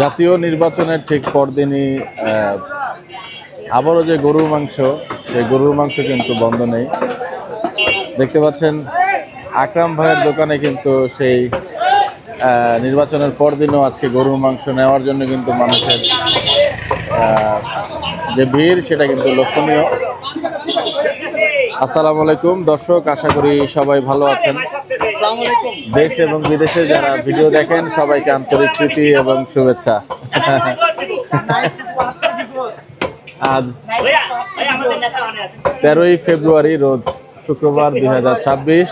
জাতীয় নির্বাচনের ঠিক পরদিনই আবারও যে গরুর মাংস, সেই গরুর মাংস কিন্তু বন্ধ নেই। দেখতে পাচ্ছেন, আকরাম ভাইয়ের দোকানে কিন্তু সেই নির্বাচনের পরদিনও আজকে গরুর মাংস নেওয়ার জন্য কিন্তু মানুষের যে ভিড়, সেটা কিন্তু লক্ষণীয়। আসসালামু আলাইকুম। দর্শক, আশা করি সবাই ভালো আছেন। দেশ এবং বিদেশে যারা ভিডিও দেখেন সবাইকে আন্তরিক প্রীতি এবং শুভেচ্ছা। আজ তেরোই ফেব্রুয়ারি রোজ শুক্রবার দুই হাজার ছাব্বিশ।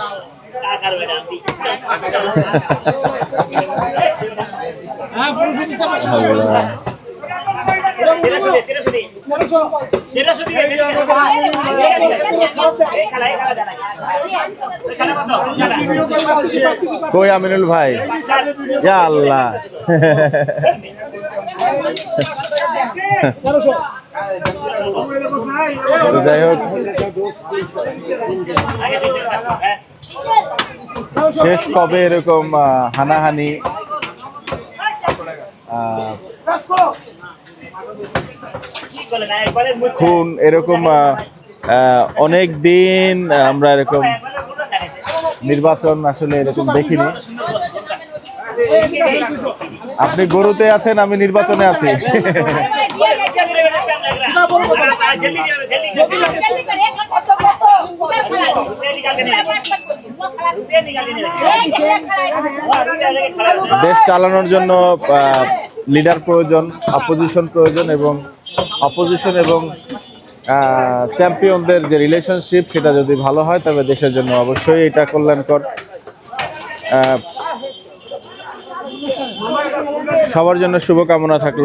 কই আমিনুল ভাই? যা আল্লাহ। যাই হোক। শেষ কবে এরকম হানাহানি? আহ, খুন, এরকম অনেক দিন আমরা এরকম নির্বাচন আসলে এরকম দেখিনি। আপনি গরুতে আছেন, আমি নির্বাচনে আছি। দেশ চালানোর জন্য লিডার প্রয়োজন অপোজিশন প্রয়োজন এবং অপোজিশন এবং চ্যাম্পিয়নদের যে রিলেশনশিপ সেটা যদি ভালো হয় তবে দেশের জন্য অবশ্যই এটা কল্যাণকর। সবার জন্য শুভকামনা থাকল।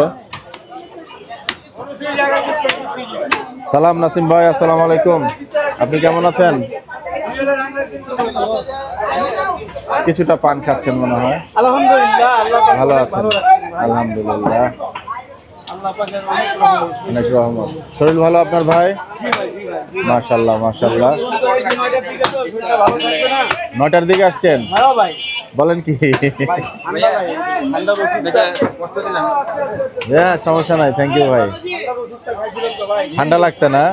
সালাম নাসিম ভাই আসসালামু আলাইকুম। আপনি কেমন আছেন? কিছুটা পান খাচ্ছেন মনে হয়। আলহামদুলিল্লাহ ভালো আছেন। আলহামদুলিল্লাহ। অনেক রহমত। শরীর ভালো আপনার ভাই। মাশাল্লাহ মাশাল্লাহ থাকবে না? নটার দিকে আসছেন? বলেন কি? হ্যাঁ সমস্যা নাই থ্যাংক ইউ ভাই। ঠান্ডা লাগছে না?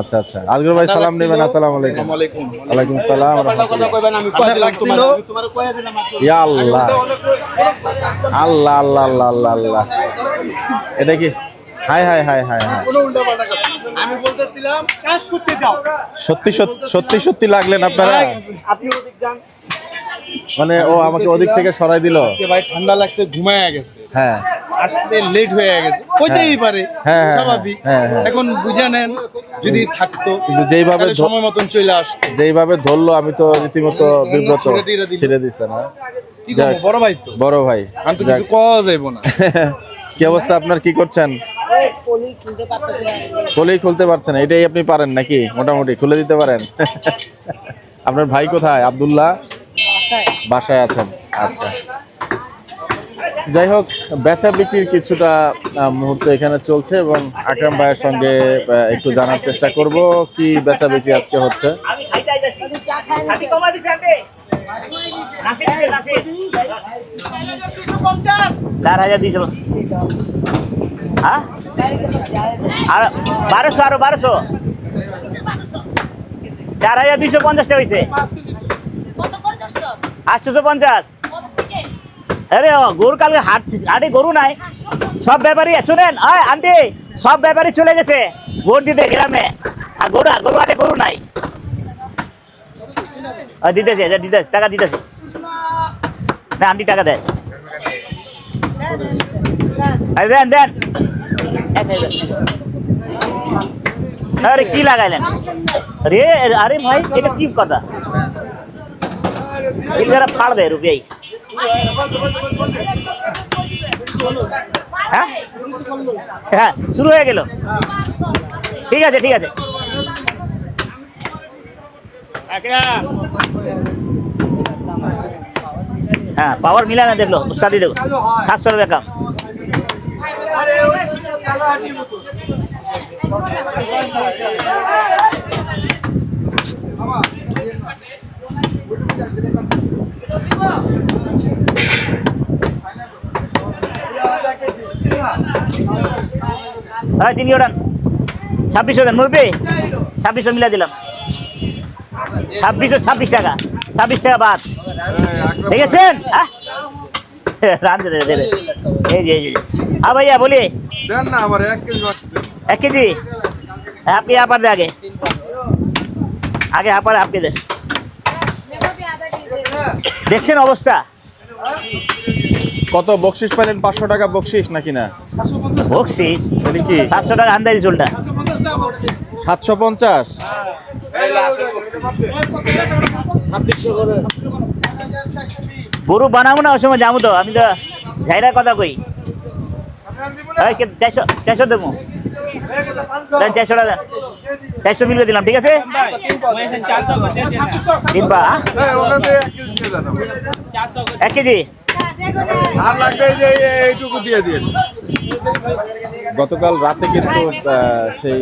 আচ্ছা আচ্ছা। আজগর ভাই সালাম নেবেন আসসালামু আলাইকুম। ওয়ালাইকুম সালাম রাহমাতুল্লাহ। ইয়া আল্লাহ। আল্লাহ আল্লাহ আল্লাহ আল্লাহ। এটা কি? Hi hi hi hi hi. আমি বলতেছিলাম কাজ করতে দাও। সত্যি সত্যি সত্যি লাগলেন আপনারা? আপনি ওদিক যান। মানে ও আমাকে ওদিক থেকে সরাই দিল। আজকে ভাই ঠান্ডা লাগছে ঘুমায় গেছে। হ্যাঁ। আসতে লেট হয়ে গেছে। হইতেই পারে হ্যাঁ, হ্যাঁ, স্বাভাবিক। হ্যাঁ, হ্যাঁ। এখন বুঝে নেন যদি থাকতো কিন্তু যেইভাবে সময় মতন চলে আসতো। যেইভাবে ধরলো আমি তো রীতিমতো বিব্রত ছিঁড়ে দিচ্ছে না। বড় ভাই তো। বড় ভাই। আমি তো কিছু কওয়া যাইব না। কি অবস্থা আপনার? কি করছেন? কলেই খুলতে পারছেন এটাই আপনি পারেন নাকি? মোটামুটি খুলে দিতে পারেন। আপনার ভাই কোথায়? আব্দুল্লাহ? বাসায় আছেন। আচ্ছা। যাই হোক, বেচা বিক্রির কিছুটা মুহূর্ত এখানে চলছে এবং আকরাম ভাইয়ের সঙ্গে একটু জানার চেষ্টা করব কি বেচা বিক্রি আজকে হচ্ছে। চার হাজার দুইশো হ্যাঁ? আর বারোশো আরও বারোশো চার হাজার দুইশো পঞ্চাশটা হয়েছে আটশোশো পঞ্চাশ আরে ও, গরু কালকে হাট হাটে গরু নাই। সব ব্যাপারী শুনেন আন্টি সব ব্যাপারী চলে গেছে। ভোট দিতে গ্রামে আর গরু গরু হাটে গরু নাই। আর দিতেছে যা দিতেছে, টাকা দিতেছে। না, আন্টি, টাকা দেয়। দেন দেন। আরে, কি লাগাইলেন? রে আরে ভাই, এটা কি কথা? এগুলো ফাড় দেয়, রুপিয়াই। হ্যাঁ? হ্যাঁ শুরু হয়ে গেল। ঠিক আছে ঠিক আছে। হ্যাঁ পাওয়ার মিলা না দেখল, উস্তাদি দেখো। সাতশো টাকা কাম তিনি ওড়ান ছাব্বিশশো দেন, মুরব্বী। ছাব্বিশশো মিলা দিলাম। ছাব্বিশ ছাব্বিশ টাকা। ছাব্বিশ টাকা বাদ। দেখেছেন? হ্যাঁ ভাইয়া বলি। এক কেজি হ্যাঁ, আপনি আপার দে আগে। আগে আপার আপনি দেখছেন অবস্থা? কত বকশিস পাইলেন পাঁচশো টাকা বকশিস নাকি না? বকশিস? সাতশো টাকা আন্দাজি চুলটা। সাতশো পঞ্চাশ? গরু বানাবো না, ওই সময় যাব তো। আমি তো ঝাইরার কথা কই। চারশো দেবো। চারশো টাকা চারশো মিল দিলাম, ঠিক আছে? এক কেজি? দিয়ে আর লাগবে এইটুকু দিয়ে দিন। গতকাল রাতে কিন্তু সেই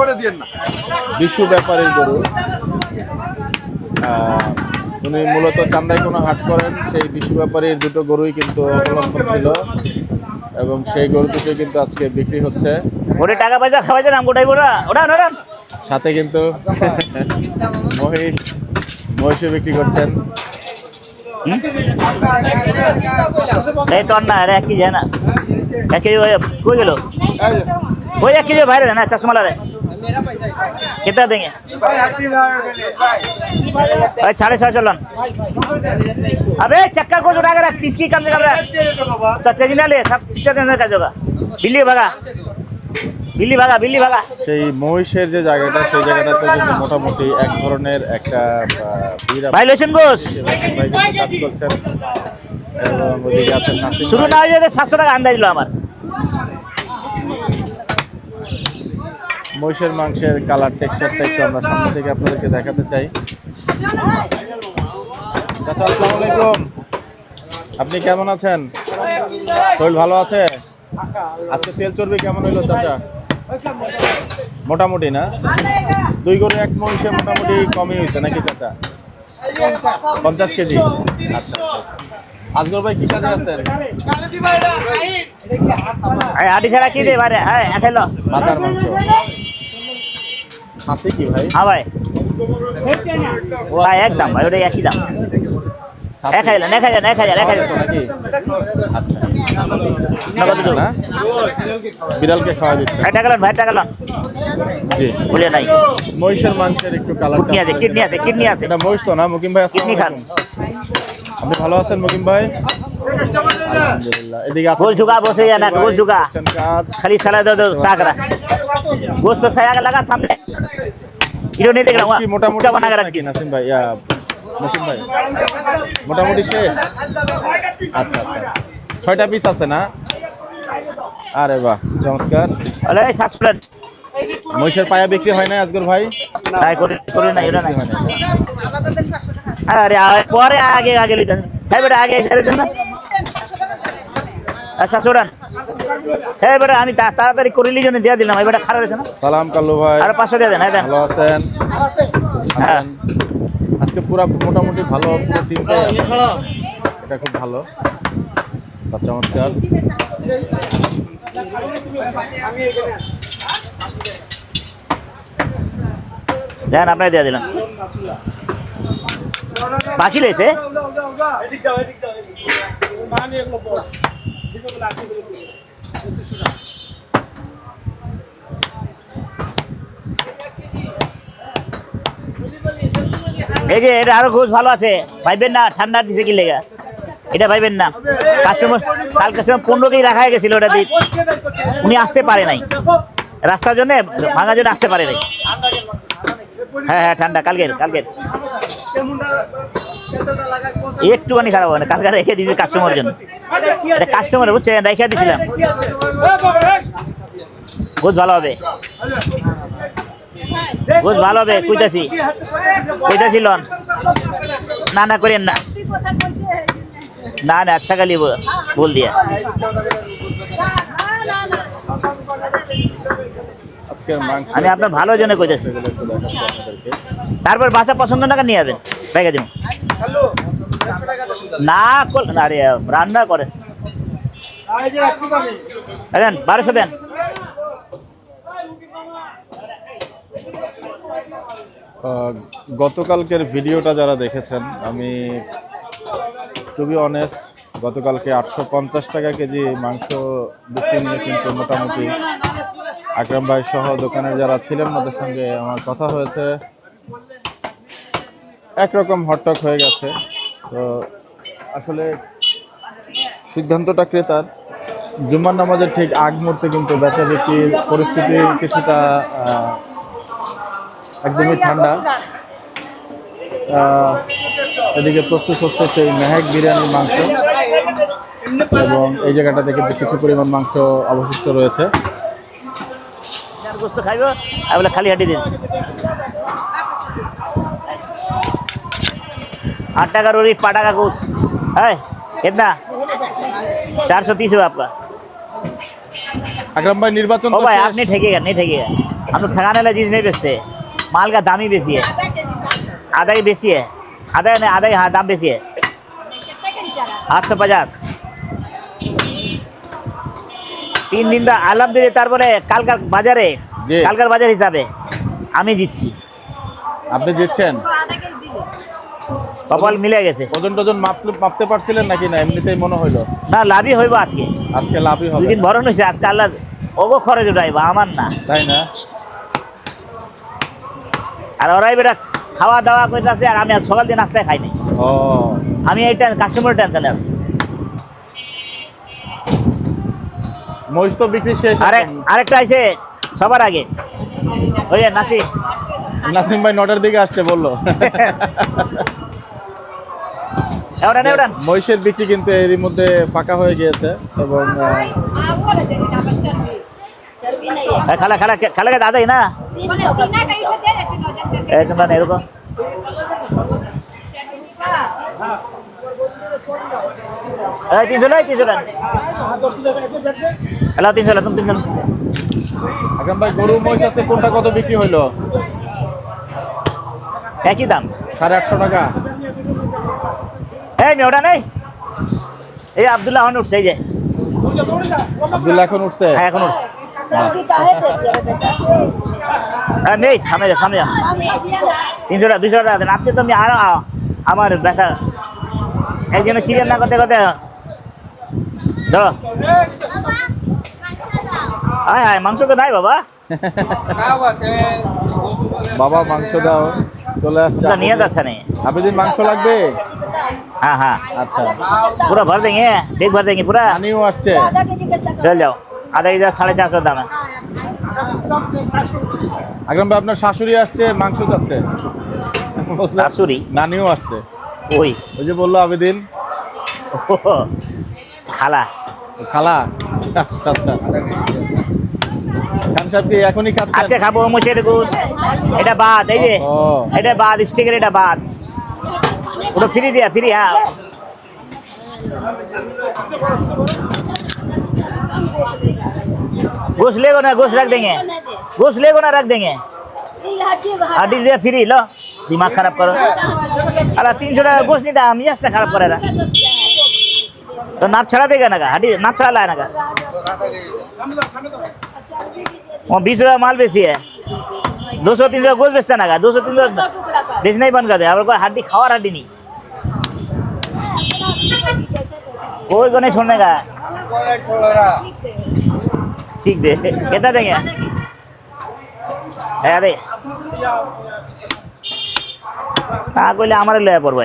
ওটা দিন না। বিশ্ব ব্যাপারীর গরু আহ, উনি মূলত চান্দাই কোনো হাট করেন। সেই বিশ্ব ব্যাপারীর দুটো গরুই কিন্তু অবলম্বন ছিল এবং সেই গরু দুটো কিন্তু আজকে বিক্রি হচ্ছে। ওরে টাকা পয়সা খাওয়াইছে নাম গোটাই ওরা ওরা ওরা সাথে কিন্তু মহিষ মহিষও বিক্রি করছেন। এই তোর না আরে এক কেজি হ্যাঁ না। এক কেজি ওই কই গেল এই যে, ওই এক কেজি বাইরে দেন না চশমা রে कितना देंगे ভাই এক দিন আগে ভাই अरे साढ़े छह चलन अबे चक्का को जुड़ा कर रख तीस की कम से कम रख तो तेजी ना ले सब चिट्टा देने का जगह बिल्ली भगा बिल्ली भगा बिल्ली भगा সেই মহিষের যে জায়গাটা সেই জায়গাটাতে কিন্তু মোটামুটি এক ধরনের একটা আহ, ভিড় भाई लोचन घोष ভাই কিন্তু কাজ করছেন এবং ওদিকে আছেন নাসিম শুরু না হয়ে সাতশো টাকা আন্দাজ আমার। মহিষের মাংসের কালার টেক্সচারটা একটু আমরা সামনে থেকে আপনাদেরকে দেখাতে চাই। চাচা আসসালামু আলাইকুম। আপনি কেমন আছেন? শরীর ভালো আছে? আজকে তেল চর্বি কেমন হইল চাচা? মোটামুটি না? দুই গরু এক মহিষে মোটামুটি কমই হয়েছে নাকি চাচা? পঞ্চাশ কেজি। আচ্ছা আচ্ছা। আজগর ভাই কি কাজে আছেন? আরে আটি ছাড়া কি দে ভাই হ্যাঁ এখানে লো মাথার মাংস। কি ভাই? হ্যাঁ ভাই। ভাই একদম ভাই ওটা একই দাম। এক হাজার এক হাজার এক হাজার এক হাজার আচ্ছা। নগদ দেবো। না বিড়ালকে খাওয়া দিচ্ছে। ভাই টাকা ভাই টাকা জি। বলে নাই। মহিষের মাংসের একটু কালার কিডনি আছে কিডনি আছে কিডনি আছে। এটা মহিষ তো না মুকিম ভাই কিডনি খান। আপনি ভালো আছেন মকিম ভাই? এদিকে বসে খালি লাগা সামনে। নেই মোটামুটি ভাই? মোটামুটি আচ্ছা, আচ্ছা আচ্ছা ছয়টা পিস আছে না? আরে বাহ চমৎকার। আরে সাত প্লেট মহিষের পায়া বিক্রি হয় না আজকের ভাই? না করে না না আরে পরে আগে আগে লিতেন হ্যাঁ বেটা আগে এসে লিতেন না আচ্ছা শোনান হ্যাঁ বেটা আমি তাড়াতাড়ি করিলি জন্য দিয়ে দিলাম এই বেটা খারাপ হয়েছে না? সালাম কাল্লু ভাই। আর পাঁচশো দিয়ে দেন হ্যাঁ দেন। ভালো আছেন? হ্যাঁ। আজকে পুরা মোটামুটি ভালো পুরো টিমটা এটা খুব ভালো। চমৎকার। দেন আপনাকে দিয়ে দিলাম। বাকি লেছে? এই যে এটা আরও খুব ভালো আছে। ভাইবেন না, ঠান্ডা দিছে কি লেগা? এটা ভাইবেন না। কাস্টমার কাল কাস্টমার পনেরো কেজি রাখা গেছিল ওটা দিয়ে। উনি আসতে পারে নাই। রাস্তার জন্য ভাঙার জন্য আসতে পারে নাই। হ্যাঁ হ্যাঁ ঠান্ডা, কালকের কালকের। একটুখানি খারাপ হবে না কালকে রেখে দিয়েছি কাস্টমারের জন্য। এটা কাস্টমার বুঝছেন? রেখে দিয়েছিলাম। বহুত ভালো হবে। বহুত ভালো হবে কইতাছি। কইতাছি লন। না না করেন না। না না আচ্ছা খালি বল- দিয়া। আমি আপনার ভালোর জন্য কইতাছি। তারপর বাসা পছন্দ টাকা নিয়ে যাবেন ব্যাগে না রে, রান্না করে। দেন, বারোশো দেন। গতকালকের ভিডিওটা যারা দেখেছেন, আমি টু বি অনেস্ট গতকালকে আটশো পঞ্চাশ টাকা কেজি মাংস বিক্রি নিয়ে কিন্তু মোটামুটি আকরাম ভাই সহ দোকানের যারা ছিলেন, ওদের সঙ্গে আমার কথা হয়েছে। একরকম হটটক হয়ে গেছে। তো আসলে সিদ্ধান্তটা ক্রেতার। জুম্মার নামাজের ঠিক আগ মুহূর্তে কিন্তু বেচা বিক্রির পরিস্থিতি কিছুটা একদমই ঠান্ডা। এদিকে প্রস্তুত হচ্ছে সেই মেহেক বিরিয়ানির মাংস। এবং এই জায়গাটাতে কিন্তু কিছু পরিমাণ মাংস অবশিষ্ট রয়েছে। খাইব খালি হাঁটি দিন। आठ टका रोटी पाटा का गोश्त है कितना चार सौ तीस रुपये आपका আকরাম ভাই নির্বাচন ओ তো भाई শেষ। आप नहीं ठगेगा नहीं ठगेगा हम लोग ठगाने वाला चीज़ नहीं बेचते माल का दाम ही बेसी है आधा ही बेसी है आधा नहीं आधा ही हाँ दाम बेसी है कितना के नीचे আট শো পঞ্চাশ তিন দিন তো আলাপ দিয়ে তারপরে কালকার বাজারে জি। কালকার বাজার হিসাবে আমি জিতছি আপনি জিতছেন तो आधा के दिए কপাল মিলে গেছে। ওজন টোজন মাপতে মাপতে পারছিলেন নাকি না? এমনিতেই মনে হইল? না লাভই হইব আজকে। আজকে লাভই হবে। দিন ভরণ হয়েছে আজকে আল্লাহ ওগো খরচ উঠাইব আমার না। তাই না? আর ওরাই বেটা খাওয়া দাওয়া করতেছে আর আমি আজ সকাল দিন নাস্তায় খাই নাই। ও। আমি এইটা কাস্টমারের টেনশনে আছি। মহিষ তো বিক্রি শেষ আরে আরেকটা আছে সবার আগে। ওই যে নাসি নাসিম ভাই নটার দিকে আসছে বলল। মহিষের বিক্রি কিন্তু এরই মধ্যে ফাঁকা হয়ে গিয়েছে এবং খালা খালা খালাকে দাদাই না? একদম এরকম। তিনশো নয় গরু কোনটা কত বিক্রি হইল? একই দাম। সাড়ে আটশো টাকা। ভাই মেয়েটা নেই? এই আবদুল্লাহ এখন উঠছে এই যে। আবদুল্লাহ এখন উঠছে? হ্যাঁ এখন উঠছে। হ্যাঁ। হ্যাঁ, নেই আমার ব্যথা। এই না করতে করতে ধরো। হ্যাঁ হ্যাঁ মাংস তো নাই বাবা। বাবা মাংস দাও। চলে আসছে নিয়ে যাচ্ছে না। আপনি মাংস লাগবে? हाँ हाँ আচ্ছা पूरा भर देंगे डेग भर देंगे पूरा নানিও আসছে आधा के जी का चल जाओ आधा इधर साढ़े चार सौ दाम है আকরাম ভাই আপনার শাশুড়ি আসছে মাংস যাচ্ছে বুঝলাম। শাশুড়ি? নানিও আসছে ওই ওই যে বললো আবেদিন খালা খালা আচ্ছা আচ্ছা খান সাহেব কি এখনই আজকে খাচ্ছেন খাবো মুছের গুড় এটা বাদ এই যে ও এটা বাদ স্টিকের এটা বাদ ওটা ফ্রি দিয়া ফ্রি হ্যাঁ गोश्त लेगो ना गोश्त रख देंगे गोश्त लेगो ना रख देंगे हड्डी दिया फ्री लो दिमाग खराब करो अरे तीन सौ टाका गोश्त नहीं था हम यस खराब करेगा तो नाप छड़ा देगा ना का हड्डी नाप छड़ा लाया ना का वो बीस रुपया माल बेची है दो सौ तीन सौ गोश्त बेचता ना का दो सौ तीन सौ बेचना ही बंद कर दे अब कोई हड्डी खावा हड्डी नहीं कोई को नहीं छोड़ने का ठीक दे कितना देंगे হ্যাঁ দে না করলে আমার লয়া পড়বো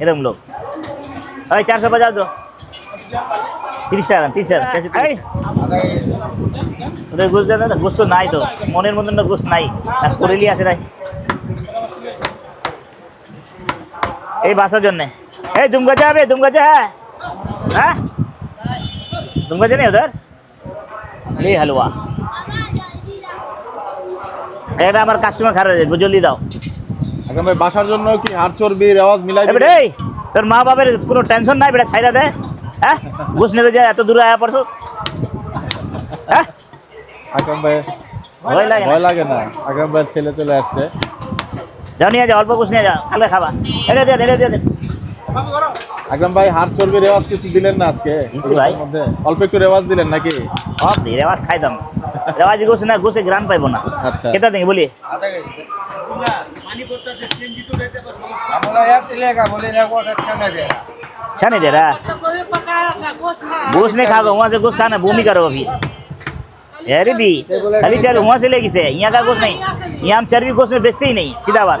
এরকম লোক ওই চারশো পঞ্চাশ দো তিরিশ টাকা তিরিশ টাকা চারশো তিরিশ। ওদের গোস্ত দেবে না গোস্ত নাই তো মনের মতন না গোস্ত নাই আর করেলি আছে তাই এই বাসার জন্যে এই দুমগাজা হবে দুমগাজা হ্যাঁ? হ্যাঁ দুমগাজা নেই ওদের। এই হালুয়া। এটা আমার কাস্টমার খারাপ হয়ে যাবে জলদি দাও। আকরাম ভাই বাসার জন্য কি হাড় চর্বির আওয়াজ মিলাই তোর মা বাবার কোনো টেনশন নাই বেটা ছাইরা দে। হ্যাঁ? ঘুষ নিতে যায় এত দূরে আয়া পড়ছো। হ্যাঁ? ভাই ভয় লাগে ভয় না। ছেলে চলে আসছে। যাও নিয়ে যাও অল্প ঘুষ নিয়ে যাও কালকে খাবা এটা দিয়ে দে, দিয়ে দে। আকরাম ভাই হাড় চর্বির রেওয়াজ কিছু দিলেন না আজকে দিচ্ছি ভাই। এগুলোর মধ্যে অল্প একটু রেওয়াজ দিলেন নাকি সব দিই রেওয়াজ খাইতাম রেওয়াজ ঘুষ না ঘুষে গ্রাম পাইবো না আচ্ছা কেতা দিই বলি আমরা यार चलेगा बोले ना वो अच्छा ना दे रहा अच्छा नहीं दे रहा गोश्त नहीं खाओगे वहाँ से गोश्त खाना भूमि करो अभी अरे भी खाली चलो वहाँ से लेगी से यहाँ का गोश्त नहीं यहाँ हम चर्बी गोश्त में बेचते ही नहीं सीधा बात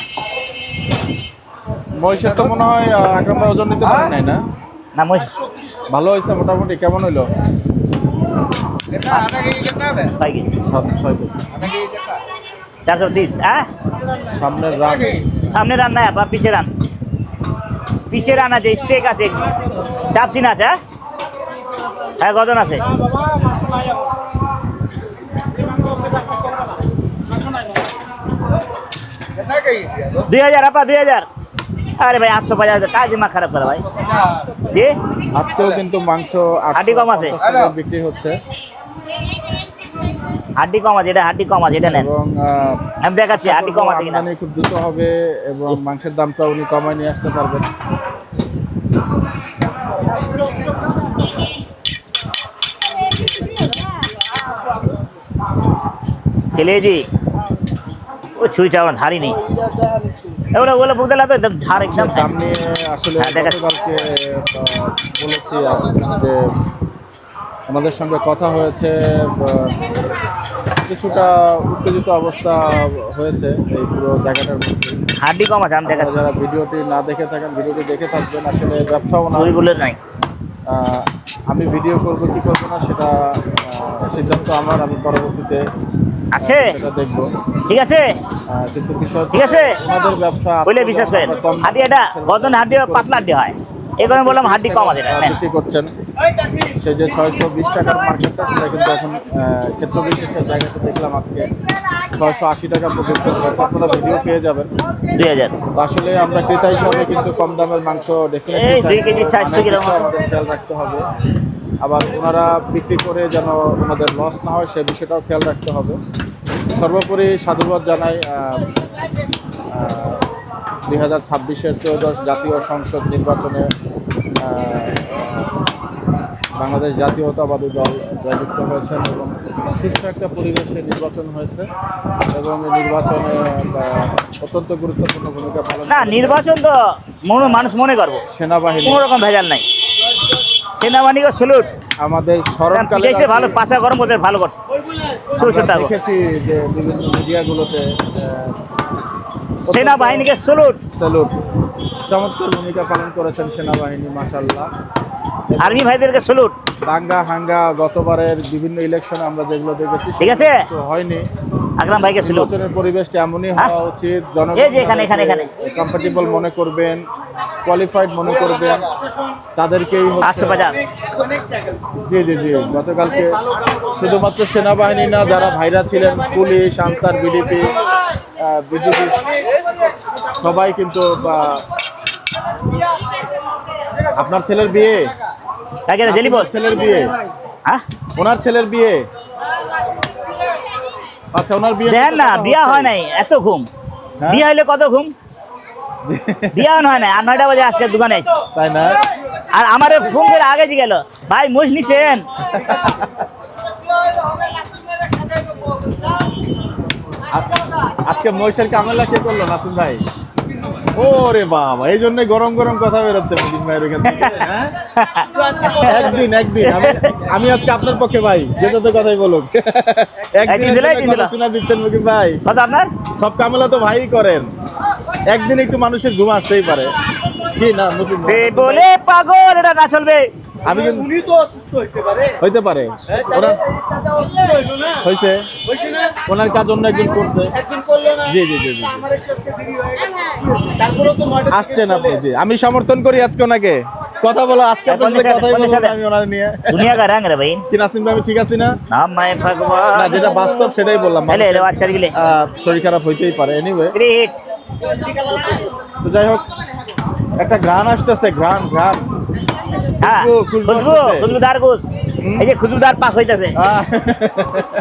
মহিষের তো মনে হয় আকরাম ভাই ওজন নিতে পারে নাই না? না মহিষ। ভালো হয়েছে মোটামুটি কেমন হইল? চারশো তিরিশ হ্যাঁ সামনের রান। সামনের রান না বা পিছের রান। পিছের রান আছে স্টেক আছে। চাপসিন আছে হ্যাঁ গজন আছে। দুই হাজার আপা দুই হাজার। আরে ভাই আটশো পঞ্চাশ কাজ দিমাগ খারাপ করে ভাই জি আজকেও কিন্তু মাংস হাড্ডি কম আছে। 850 টাকায় বিক্রি হচ্ছে হাড্ডি কম আছে এটা হাড্ডি কম আছে এটা নেন এবং আহ, আমি দেখাচ্ছি হাড্ডি কম আছে কিনা আমদানি খুব দ্রুত হবে এবং মাংসের দামটা উনি কমায় নিয়ে আসতে পারবেন चलिए जी वो छुई चावल धारी नहीं এগুলো ওগুলো দিলা তো একদম ঝাড় একদম দাম আসলে হ্যাঁ। গতকালকে বলেছি যে আমাদের সঙ্গে কথা হয়েছে কিছুটা উত্তেজিত অবস্থা হয়েছে এই পুরো জায়গাটার মধ্যে। হাড্ডি কম আছে যারা ভিডিওটি না দেখে থাকেন ভিডিওটি দেখে থাকবেন আসলে ব্যবসাও না। নাই। আমি ভিডিও করব কি করব না সেটা সিদ্ধান্ত আমার আমি পরবর্তীতে আছে? সেটা দেখব। ঠিক আছে? কিন্তু ঠিক আছে? ওনাদের ব্যবসা বলে বিশ্বাস করেন হাড্ডি এটা গদন হাড্ডি পাতলা হাড্ডি হয়। এই কারণে বললাম হাড্ডি কম আছে বিক্রি করছেন। সেই যে ছয়শো বিশ টাকার মার্কেটটা সেটা কিন্তু এখন ক্ষেত্র বিশেষের জায়গাতে দেখলাম আজকে। ছয়শো আশি টাকা পর্যন্ত আপনারা ভিডিও পেয়ে যাবেন। দুই হাজার। আসলে আমরা ক্রেতা হিসাবে কিন্তু কম দামের মাংস গ্রাম খেয়াল রাখতে হবে। আবার ওনারা বিক্রি করে যেন ওনাদের লস না হয় সে বিষয়টাও খেয়াল রাখতে হবে। সর্বোপরি সাধুবাদ জানাই দুই হাজার ছাব্বিশের ত্রয়োদশ জাতীয় সংসদ নির্বাচনে বাংলাদেশ জাতীয়তাবাদী দল জয়যুক্ত হয়েছেন এবং সুষ্ঠু একটা পরিবেশে নির্বাচন হয়েছে এবং এই নির্বাচনে অত্যন্ত গুরুত্বপূর্ণ ভূমিকা পালন না নির্বাচন তো মনে মানুষ মনে করব। সেনাবাহিনী। কোনো রকম ভেজাল নাই। সেনাবাহিনীকে স্যালুট আমাদের স্মরণকালে দেশে ভালো পাশা গরম করতে ভালো করছে। ছোট দেখেছি যে বিভিন্ন মিডিয়াগুলোতে সেনাবাহিনীকে স্যালুট স্যালুট চমৎকার ভূমিকা পালন করেছেন সেনাবাহিনী মাসাল্লাহ আর্মি ভাইদেরকে স্যালুট দাঙ্গা হাঙ্গা গতবারের বিভিন্ন ইলেকশনে আমরা যেগুলো দেখেছি ঠিক আছে? হয়নি। আকরাম ভাইকে স্যালুট নির্বাচনের পরিবেশটা এমনই হ্যাঁ? হওয়া উচিত। জনগণ এই যে এখানে, এখানে, এখানে। কমফোর্টেবল মনে করবেন কোয়ালিফাইড মনে করবেন তাদেরকেই জি জি জি। গতকালকে শুধুমাত্র সেনাবাহিনী না যারা ভাইরা ছিলেন পুলিশ আনসার বিডিপি বিজেপি সবাই কিন্তু আপনার ছেলের বিয়ে? তাকে জেলি বল। ছেলের বিয়ে। হ্যাঁ ওনার ছেলের বিয়ে। আচ্ছা ওনার বিয়ে দেখেন না বিয়া হয় নাই এত ঘুম। হ্যাঁ? বিয়া হইলে কত ঘুম? বিয়া হয় নাই আর নয়টা বাজে আজকে দোকানে তাই না? আর আমার ফোন করে আগে গেল। ভাই মুজ নিছেন? আজকে মহিষের কামেলা কে করল নাসিম ভাই? ওরে বাবা এই জন্য গরম গরম কথা বেরোচ্ছে মুদিন ভাইয়ের এখান থেকে হ্যাঁ? একদিন একদিন আমি আজকে আপনার পক্ষে ভাই যেটা তো কথাই বলুক। একদিন। শোনা দিচ্ছেন মুকিম ভাই। আপনার? সব কামেলা তো ভাই করেন। একদিন একটু মানুষের ঘুম আসতেই পারে। কি না বলে পাগল এটা না চলবে। আমি উনি তো অসুস্থ হইতে পারে। হইতে পারে। ওনার হইছে। ওনার কাজ অন্য একজন করছে। জি জি জি জি আসছেন আপনি জি। হ্যাঁ। আমি সমর্থন করি আজকে ওনাকে। কথা বলো আজকে আপনার কথাই আমি ওনার নিয়ে। দুনিয়া কা রে ভাই? কি নাসিম ভাই আমি ঠিক আছি না? না মাই ভগবান। না যেটা বাস্তব সেটাই বললাম। এলে এলে আচ্ছা গিলে। শরীর খারাপ হইতেই পারে। এনিওয়ে গ্রেট তো যাই হোক একটা গ্রান আসতেছে গ্রান গ্রান খুশবু, আসতেছে। খুশবুদার গোস। এই যে খুশবুদার পাক হইতাছে।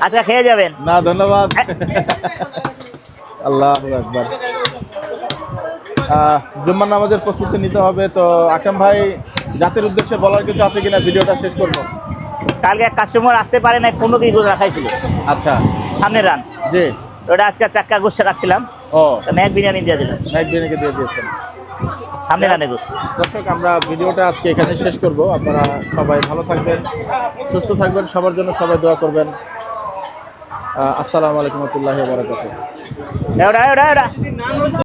আচ্ছা খেয়ে যাবেন। না ধন্যবাদ। আল্লাহ একবার জুম্মার নামাজের প্রস্তুতি নিতে হবে। তো আকরাম ভাই জাতির উদ্দেশ্যে বলার কিছু আছে কিনা? ভিডিওটা শেষ করব। কালকে কাস্টমার আসতে পারে নাই পনেরো কেজি গোস রাখাইছিল। আচ্ছা। সামনে রান জি। ওটা আজকে চাক্কা গোস রাখছিলাম। ও। ম্যাক বিরিয়ানি দিয়ে দিলাম। নাইট বিরিয়ানিকে দিয়ে দিয়েছেন। সামনে দর্শক আমরা ভিডিওটা আজকে এখানে শেষ করব। আপনারা সবাই ভালো থাকবেন সুস্থ থাকবেন সবার জন্য সবাই দোয়া করবেন। আসসালামু আলাইকুম রহমতুল্লাহি বারাকাতুহু।